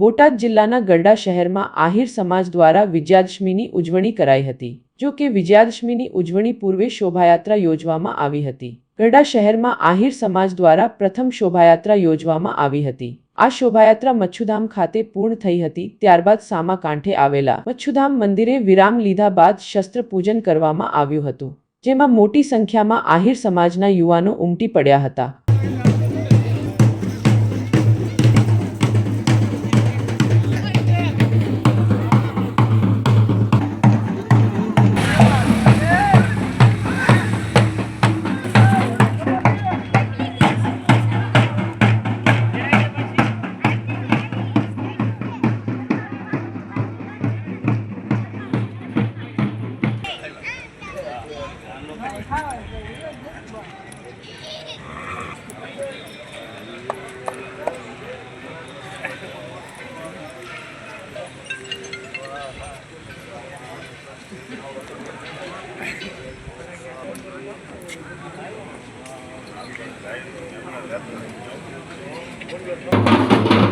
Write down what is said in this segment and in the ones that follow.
બોટાદ જિલ્લાના ગરડા શહેરમાં આહિર સમાજ દ્વારા વિજયાદશમીની ઉજવણી કરાઈ હતી, જો કે વિજયાદશમીની ઉજવણી પૂર્વે શોભાયાત્રા યોજવામાં આવી હતી. ગરડા શહેરમાં આહિર સમાજ દ્વારા પ્રથમ શોભાયાત્રા યોજવામાં આવી હતી. આ શોભાયાત્રા મચ્છુધામ ખાતે પૂર્ણ થઈ હતી, ત્યારબાદ સામા કાંઠે આવેલા મચ્છુધામ મંદિરે વિરામ લીધા બાદ શસ્ત્ર પૂજન કરવામાં આવ્યું હતું, જેમાં મોટી સંખ્યામાં આહિર સમાજના યુવાનો ઉમટી પડ્યા હતા. Thank you.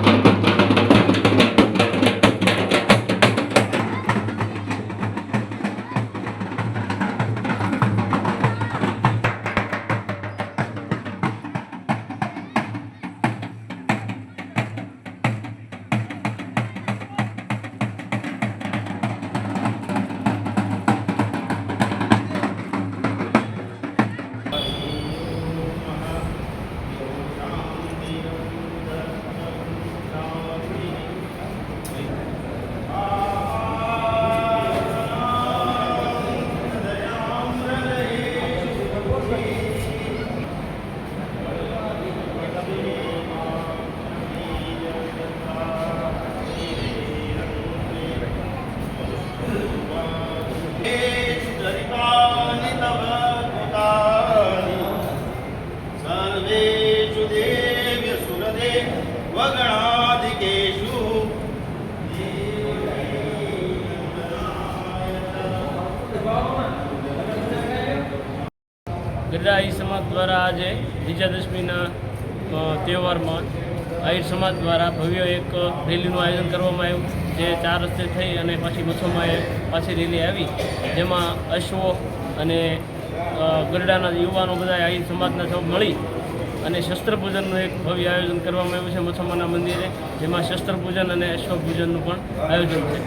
ગરડા આહિર સમાજ દ્વારા આજે વિજયાદશમીના તહેવારમાં આહિર સમાજ દ્વારા ભવ્ય એક રેલીનું આયોજન કરવામાં આવ્યું, જે ચાર રસ્તે થઈ અને પાછી બસોમાં પાછી રેલી આવી, જેમાં અશ્વો અને ગરડાના યુવાનો બધા આહિર સમાજના સૌ મળી અને શસ્ત્રપૂજનનું એક ભવ્ય આયોજન કરવામાં આવ્યું છે મથમાના મંદિરે, જેમાં શસ્ત્રપૂજન અને અશ્વપૂજનનું પણ આયોજન છે.